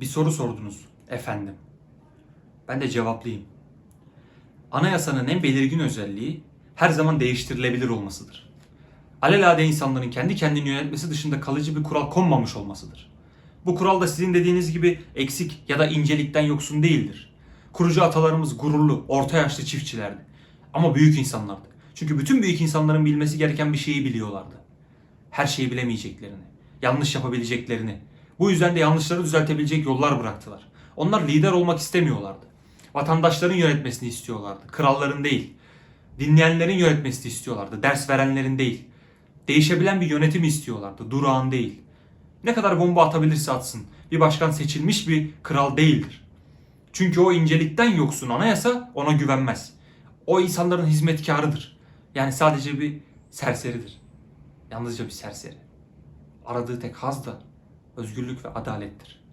Bir soru sordunuz efendim. Ben de cevaplayayım. Anayasanın en belirgin özelliği her zaman değiştirilebilir olmasıdır. Alelade insanların kendi kendini yönetmesi dışında kalıcı bir kural konmamış olmasıdır. Bu kural da sizin dediğiniz gibi eksik ya da incelikten yoksun değildir. Kurucu atalarımız gururlu, orta yaşlı çiftçilerdi. Ama büyük insanlardı. Çünkü bütün büyük insanların bilmesi gereken bir şeyi biliyorlardı. Her şeyi bilemeyeceklerini, yanlış yapabileceklerini. Bu yüzden de yanlışları düzeltebilecek yollar bıraktılar. Onlar lider olmak istemiyorlardı. Vatandaşların yönetmesini istiyorlardı, kralların değil. Dinleyenlerin yönetmesini istiyorlardı, ders verenlerin değil. Değişebilen bir yönetim istiyorlardı, durağan değil. Ne kadar bomba atabilirse atsın, bir başkan seçilmiş bir kral değildir. Çünkü o incelikten yoksun anayasa ona güvenmez. O insanların hizmetkarıdır. Yani sadece bir serseridir. Yalnızca bir serseri. Aradığı tek haz da özgürlük ve adalettir.